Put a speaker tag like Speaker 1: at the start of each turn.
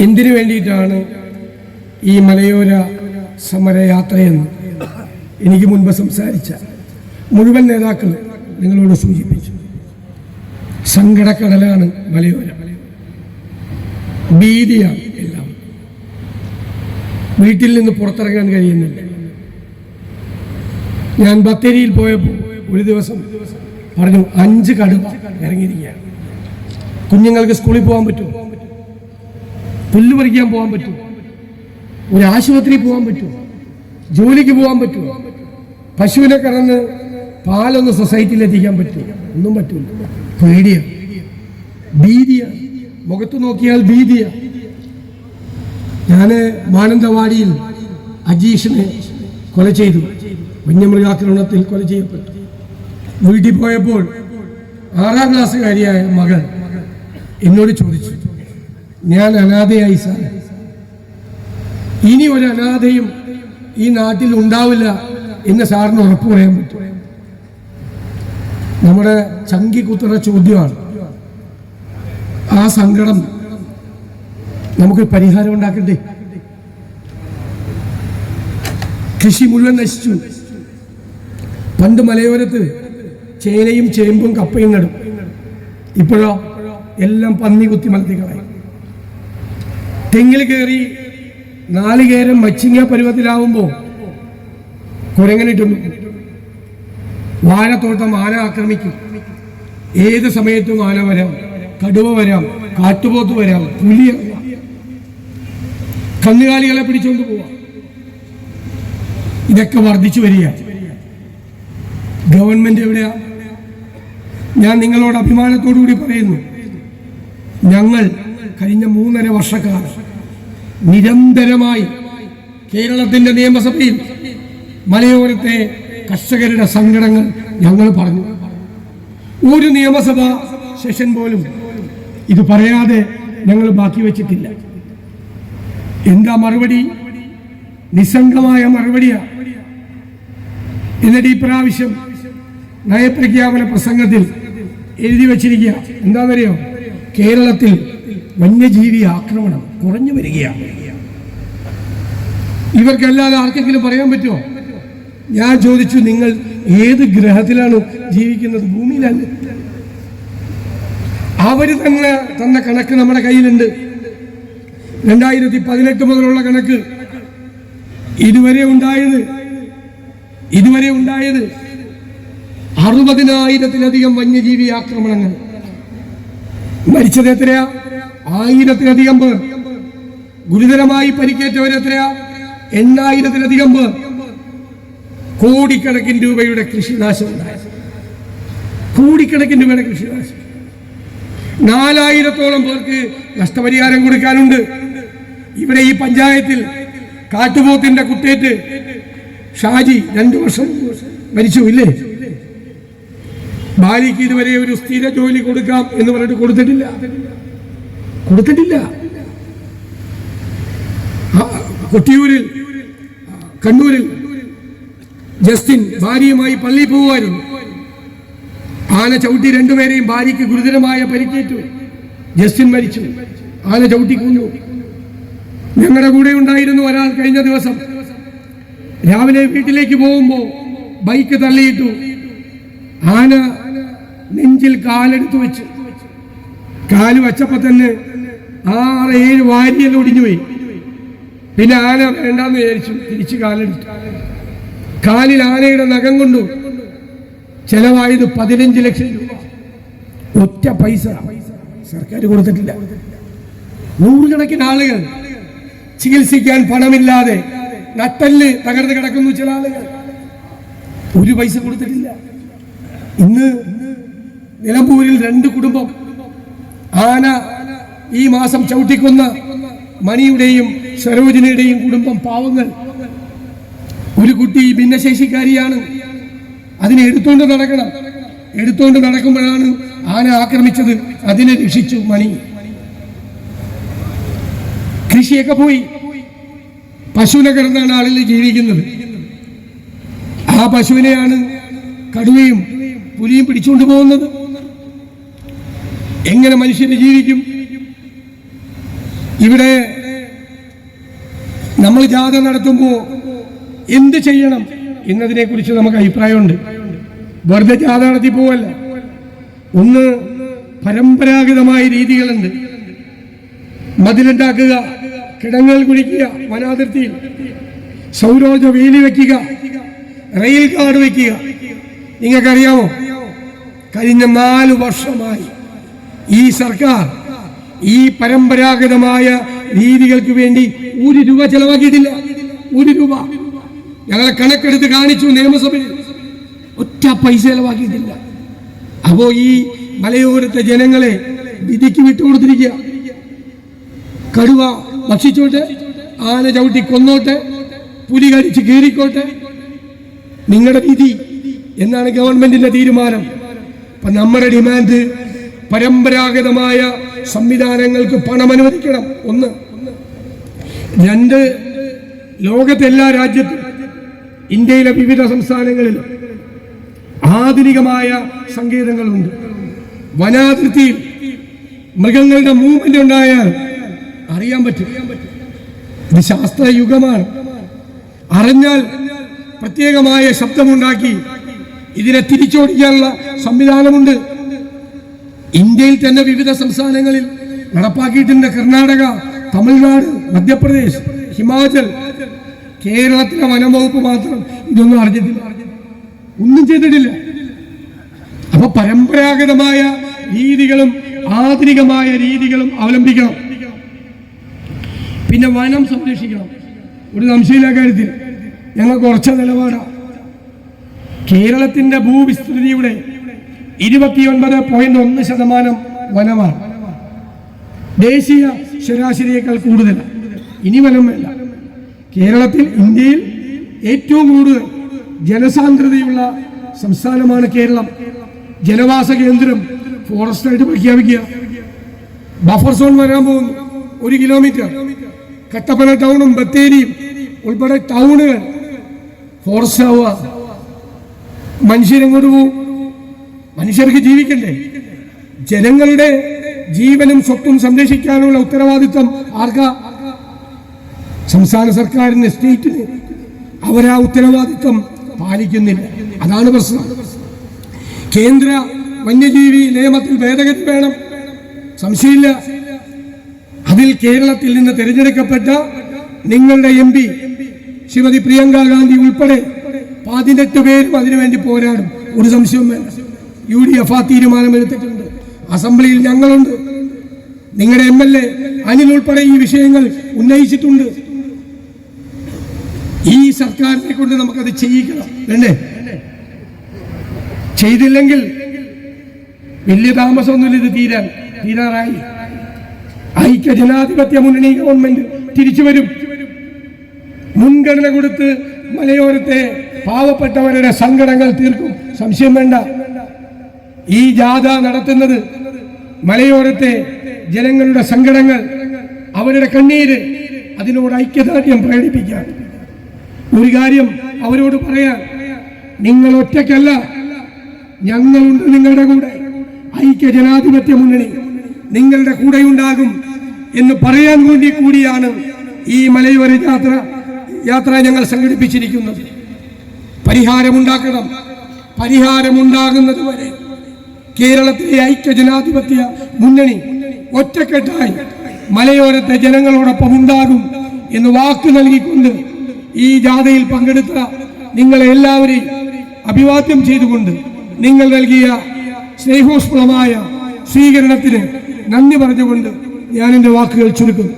Speaker 1: എന്തിനു വേണ്ടിയിട്ടാണ് ഈ മലയോര സമരയാത്രയെന്ന് എനിക്ക് മുൻപ് സംസാരിച്ച മുഴുവൻ നേതാക്കൾ നിങ്ങളോട് സൂചിപ്പിച്ചു. സങ്കടക്കടലാണ് മലയോര. ഭീതിയാണ് എല്ലാം. വീട്ടിൽ നിന്ന് പുറത്തിറങ്ങാൻ കഴിയുന്നില്ല. ഞാൻ ബത്തേരിയിൽ പോയപ്പോൾ ഒരു ദിവസം പറഞ്ഞു അഞ്ച് കടുവ ഇറങ്ങിയിരിക്കുകയാണ്. കുഞ്ഞുങ്ങൾക്ക് സ്കൂളിൽ പോകാൻ പറ്റുമോ? പുല്ല് പറിക്കാൻ പോകാൻ പറ്റുമോ ഒരു ആശുപത്രിയിൽ പോകാൻ പറ്റുമോ ജോലിക്ക് പോകാൻ പറ്റുമോ പശുവിനെ കടന്ന് പാലൊന്ന് സൊസൈറ്റിയിൽ എത്തിക്കാൻ പറ്റുമോ ഒന്നും പറ്റില്ല പേടിയ. ഭീതിയ. മുഖത്ത് നോക്കിയാൽ ഭീതിയ. ഞാൻ മാനന്തവാടിയിൽ അജീഷിനെ കൊല ചെയ്തു. വന്യമൃഗാക്രമണത്തിൽ കൊല ചെയ്യപ്പെട്ടു. വീട്ടിൽ പോയപ്പോൾ ആറാം ക്ലാസ്സുകാരിയായ മകൾ എന്നോട് ചോദിച്ചു. ഞാൻ അനാഥയായി സാർ. ഇനി ഒരു അനാഥയും ഈ നാട്ടിൽ ഉണ്ടാവില്ല എന്ന് സാറിന് ഉറപ്പ് പറയാൻ പറ്റും. നമ്മുടെ ചങ്കി ചോദ്യമാണ്. ആ സങ്കടം നമുക്ക് പരിഹാരം ഉണ്ടാക്കണ്ടേ? കൃഷി മുഴുവൻ നശിച്ചു. പണ്ട് മലയോരത്ത് ചേനയും ചേമ്പും കപ്പയും നടും. ഇപ്പോഴോ എല്ലാം പന്നി കുത്തി മലത്തിക്കളായി തെങ്ങിൽ കയറി നാളികേരം മച്ചിങ്ങ പരുവത്തിലാവുമ്പോൾ കുരങ്ങനിട്ടും വാഴത്തോട്ടം ആന ആക്രമിക്കും. ഏത് സമയത്തും ആന വരാം കടുവ വരാം കാട്ടുപോത്ത് വരാം പുലിയ. കന്നുകാലികളെ പിടിച്ചുകൊണ്ട് പോവാം. ഇതൊക്കെ വർദ്ധിച്ചു വരിക. ഗവൺമെന്റ് എവിടെയാ? ഞാൻ നിങ്ങളോട് അഭിമാനത്തോടു കൂടി പറയുന്നു. ഞങ്ങൾ കഴിഞ്ഞ മൂന്നര വർഷക്കാലം നിരന്തരമായി കേരളത്തിന്റെ നിയമസഭയിൽ മലയോരത്തെ കർഷകരുടെ സങ്കടങ്ങൾ ഞങ്ങൾ പറഞ്ഞു. ഒരു നിയമസഭ സെഷൻ പോലും ഇത് പറയാതെ ഞങ്ങൾ ബാക്കി വെച്ചിട്ടില്ല. എന്താ മറുപടി? നിസ്സംഗമായ മറുപടിയാണ് എന്നിട്ട് ഈ പ്രാവശ്യം നയപ്രഖ്യാപന പ്രസംഗത്തിൽ എഴുതി വച്ചിരിക്കുക. എന്താണെന്നറിയോ കേരളത്തിൽ വന്യജീവി ആക്രമണം കുറഞ്ഞു വരികയാണ്. ഇവർക്കല്ലാതെ ആർക്കെങ്കിലും പറയാൻ പറ്റുമോ? ഞാൻ ചോദിച്ചു നിങ്ങൾ ഏത് ഗ്രഹത്തിലാണ് ജീവിക്കുന്നത്? ഭൂമിയിലല്ല. അവർ തന്നെ തന്ന കണക്ക് നമ്മുടെ കയ്യിലുണ്ട്. രണ്ടായിരത്തി പതിനെട്ട് മുതലുള്ള കണക്ക്. ഇതുവരെ ഉണ്ടായത് ഇതുവരെ ഉണ്ടായത് അറുപതിനായിരത്തിലധികം വന്യജീവി ആക്രമണങ്ങൾ. മരിച്ചത് എത്രയാ? ആയിരത്തിലധികം പേർ. ഗുരുതരമായി പരിക്കേറ്റവരെത്രയാ എണ്ണായിരത്തിലധികം പേർ. കോടിക്കണക്കിന് രൂപയുടെ കൃഷിനാശം കോടിക്കണക്കിന് രൂപയുടെ കൃഷിനാശം. നാലായിരത്തോളം പേർക്ക് നഷ്ടപരിഹാരം കൊടുക്കാനുണ്ട്. ഇവിടെ ഈ പഞ്ചായത്തിൽ കാട്ടുപോത്തിന്റെ കുട്ടേറ്റ് ഷാജി രണ്ടു വർഷം മരിച്ചു ഇല്ലേ ഭാര്യയ്ക്ക് ഇതുവരെ ഒരു സ്ഥിര ജോലി കൊടുക്കാം എന്ന് പറഞ്ഞിട്ട് കൊടുത്തിട്ടില്ല. കൊടുത്തിട്ടില്ല. കൊട്ടിയൂരിൽ കണ്ണൂരിൽ ജസ്റ്റിൻ ഭാര്യയുമായി പള്ളിയിൽ പോവുമായിരുന്നു ആന ചവിട്ടി രണ്ടുപേരെയും ഭാര്യയ്ക്ക് ഗുരുതരമായ പരിക്കേറ്റു. ജസ്റ്റിൻ മരിച്ചു. ആന ചവിട്ടി കൊന്നു ഞങ്ങളുടെ കൂടെ ഉണ്ടായിരുന്നു ഒരാൾ കഴിഞ്ഞ ദിവസം. രാവിലെ വീട്ടിലേക്ക് പോകുമ്പോൾ ബൈക്ക് തള്ളിയിട്ടു. ആന നെഞ്ചിൽ കാലെടുത്തു വെച്ചു. കാൽ വച്ചപ്പോ തന്നെ ആറ് ഏഴ് വാരിയെല്ലാം ഒടിഞ്ഞുപോയി. പിന്നെ ആന വേണ്ടാന്ന് വിചാരിച്ചു. തിരിച്ച് കാലെടുത്തു. കാലിൽ ആനയുടെ നഖം കൊണ്ടു. ചെലവായത് പതിനഞ്ച് ലക്ഷം രൂപ. ഒറ്റ പൈസ സർക്കാർ കൊടുത്തിട്ടില്ല. നൂറുകണക്കിന് ആളുകൾ ചികിത്സിക്കാൻ പണമില്ലാതെ നട്ടൽ തകർന്ന് കിടക്കുന്നു ചില ആളുകൾ. ഒരു പൈസ കൊടുത്തിട്ടില്ല. ഇന്ന് നിലമ്പൂരിൽ രണ്ട് കുടുംബം. ആന ഈ മാസം ചവിട്ടിക്കൊന്ന മണിയുടെയും സരോജിനിയുടെയും കുടുംബം പാവങ്ങൾ. ഒരു കുട്ടി ഭിന്നശേഷിക്കാരിയാണ്. അതിനെ എടുത്തുകൊണ്ട് നടക്കണം. എടുത്തുകൊണ്ട് നടക്കുമ്പോഴാണ് ആന ആക്രമിച്ചത്. അതിനെ രക്ഷിച്ചു മണി. കൃഷിയൊക്കെ പോയി. പശുവിനെ കിടന്നാണ് ആളിൽ ജീവിക്കുന്നത്. ആ പശുവിനെയാണ് കടുവയും പുലിയും പിടിച്ചുകൊണ്ട് പോകുന്നത്. എങ്ങനെ മനുഷ്യന് ജീവിക്കും? ഇവിടെ നമ്മൾ ജാഥ നടത്തുമ്പോൾ എന്ത് ചെയ്യണം എന്നതിനെ കുറിച്ച് നമുക്ക് അഭിപ്രായമുണ്ട്. വെറുതെ ജാഥ നടത്തി പോവല്ല. ഒന്ന് പരമ്പരാഗതമായ രീതികളുണ്ട്. മതിലുണ്ടാക്കുക കിടങ്ങൾ കുഴിക്കുക വനാതിർത്തിയിൽ സൗരോജ വേലി വയ്ക്കുക റെയിൽ കാർഡ് വയ്ക്കുക നിങ്ങൾക്കറിയാമോ? കഴിഞ്ഞ നാല് വർഷമായി ഈ സർക്കാർ ഈ പരമ്പരാഗതമായ രീതികൾക്ക് വേണ്ടി ഒരു രൂപ ചെലവാക്കിയിട്ടില്ല. ഒരു രൂപ. ഞങ്ങളെ കണക്കെടുത്ത് കാണിച്ചു നിയമസഭയിൽ. ഒറ്റ പൈസ ചെലവാക്കിയിട്ടില്ല. അപ്പോ ഈ മലയോരത്തെ ജനങ്ങളെ വിധിക്ക് വിട്ടുകൊടുത്തിരിക്കുക. കടുവ ഭക്ഷിച്ചോട്ടെ ആന ചവിട്ടി കൊന്നോട്ടെ പുലി കടിച്ച് കീറിക്കോട്ടെ. നിങ്ങളുടെ വിധി എന്നാണ് ഗവൺമെന്റിന്റെ തീരുമാനം. അപ്പൊ നമ്മുടെ ഡിമാൻഡ് പരമ്പരാഗതമായ സംവിധാനങ്ങൾക്ക് പണം അനുവദിക്കണം. ഒന്ന്. രണ്ട് ലോകത്തെ എല്ലാ രാജ്യത്തും ഇന്ത്യയിലെ വിവിധ സംസ്ഥാനങ്ങളിൽ ആധുനികമായ സങ്കേതങ്ങളുണ്ട്. വനാതിർത്തിയിൽ മൃഗങ്ങളുടെ മൂവ്മെന്റ് ഉണ്ടായാൽ അറിയാൻ പറ്റും. ഇത് ശാസ്ത്രയുഗമാണ്. അറിഞ്ഞാൽ പ്രത്യേകമായ ശബ്ദമുണ്ടാക്കി ഇതിനെ തിരിച്ചോടിക്കാനുള്ള സംവിധാനമുണ്ട്. ഇന്ത്യയിൽ തന്നെ വിവിധ സംസ്ഥാനങ്ങളിൽ നടപ്പാക്കിയിട്ടുണ്ട് കർണാടക തമിഴ്നാട് മധ്യപ്രദേശ് ഹിമാചൽ. കേരളത്തിലെ വനംവകുപ്പ് മാത്രം ഇതൊന്നും അറിഞ്ഞിട്ടില്ല. ഒന്നും ചെയ്തിട്ടില്ല. അപ്പൊ പരമ്പരാഗതമായ രീതികളും ആധുനികമായ രീതികളും അവലംബിക്കണം. പിന്നെ വനം സംരക്ഷിക്കണം. ഒരു സംശയമില്ല കാര്യത്തിൽ. ഞങ്ങൾ കുറച്ച നിലപാടാണ് കേരളത്തിന്റെ ഭൂവിസ്തൃതിയുടെ ഇരുപത്തിയൊൻപത് പോയിന്റ് ഒന്ന് ശതമാനം വനമാണ്. ദേശീയ ശരാശരിയേക്കാൾ കൂടുതൽ. ഇനി വനം വേണ്ട. കേരളത്തിൽ ഇന്ത്യയിൽ ഏറ്റവും കൂടുതൽ ജനസാന്ദ്രതയുള്ള സംസ്ഥാനമാണ് കേരളം. ജനവാസ കേന്ദ്രം ഫോറസ്റ്റ് ആയിട്ട് പ്രഖ്യാപിക്കുക. ബഫർ സോൺ വരാൻ പോകുന്നു. ഒരു കിലോമീറ്റർ. കട്ടപ്പന ടൗണും ബത്തേരിയും ഉൾപ്പെടെ ടൗണുകൾ ഫോറസ്റ്റ് ആവുക മനുഷ്യരെങ്ങോട്ട് പോവും മനുഷ്യർക്ക് ജീവിക്കണ്ടേ? ജനങ്ങളുടെ ജീവനും സ്വത്തും സംരക്ഷിക്കാനുള്ള ഉത്തരവാദിത്വം ആർക്കാ? സംസ്ഥാന സർക്കാരിന് സ്റ്റേറ്റിന്. അവരാ ഉത്തരവാദിത്വം പാലിക്കുന്നില്ല. അതാണ് പ്രശ്നം. കേന്ദ്ര വന്യജീവി നിയമത്തിൽ ഭേദഗതി വേണം. സംശയമില്ല. അതിൽ കേരളത്തിൽ നിന്ന് തിരഞ്ഞെടുക്കപ്പെട്ട നിങ്ങളുടെ എം പി ശ്രീമതി പ്രിയങ്ക ഗാന്ധി ഉൾപ്പെടെ പതിനെട്ട് പേരും അതിനുവേണ്ടി പോരാടും. ഒരു സംശയവും വേണ്ട. യു ഡി എഫ് ആ തീരുമാനമെടുത്തിട്ടുണ്ട്. അസംബ്ലിയിൽ ഞങ്ങളുണ്ട്. നിങ്ങളുടെ എം എൽ എ അനിൽ ഉൾപ്പെടെ ഈ വിഷയങ്ങൾ ഉന്നയിച്ചിട്ടുണ്ട്. ഈ സർക്കാരിനെ കൊണ്ട് നമുക്കത് ചെയ്യിക്കണം. വേണ്ടേ ചെയ്തില്ലെങ്കിൽ വലിയ താമസമൊന്നുമില്ല ഇത് തീരാൻ. തീരാറായി. ഐക്യ ജനാധിപത്യ മുന്നണി ഗവൺമെന്റ് തിരിച്ചു വരും. മുൻഗണന കൊടുത്ത് മലയോരത്തെ പാവപ്പെട്ടവരുടെ സങ്കടങ്ങൾ തീർക്കും. സംശയം വേണ്ട. ഈ ജാഥ നടത്തുന്നത് മലയോരത്തെ ജനങ്ങളുടെ സങ്കടങ്ങൾ അവരുടെ കണ്ണീര് അതിനോട് ഐക്യദാർഢ്യം പ്രകടിപ്പിക്കാൻ. ഒരു കാര്യം അവരോട് പറയാൻ നിങ്ങൾ ഒറ്റയ്ക്കല്ല ഞങ്ങളുണ്ട് നിങ്ങളുടെ കൂടെ. ഐക്യ ജനാധിപത്യ മുന്നണി നിങ്ങളുടെ കൂടെയുണ്ടാകും എന്ന് പറയാൻ വേണ്ടി കൂടിയാണ് ഈ മലയോര യാത്ര യാത്ര ഞങ്ങൾ സംഘടിപ്പിച്ചിരിക്കുന്നത്. പരിഹാരമുണ്ടാക്കണം. പരിഹാരമുണ്ടാകുന്നത് വരെ കേരളത്തിലെ ഐക്യ ജനാധിപത്യ മുന്നണി ഒറ്റക്കെട്ടായി മലയോരത്തെ ജനങ്ങളോടൊപ്പം ഉണ്ടാകും എന്ന് വാക്ക് നൽകിക്കൊണ്ട് ഈ ജാഥയിൽ പങ്കെടുത്ത നിങ്ങളെ എല്ലാവരെയും അഭിവാദ്യം ചെയ്തുകൊണ്ട് നിങ്ങൾ നൽകിയ സ്നേഹോസ്ഫുളമായ സ്വീകരണത്തിന് നന്ദി പറഞ്ഞുകൊണ്ട് ഞാൻ എന്റെ വാക്കുകൾ ചുരുക്കുന്നു.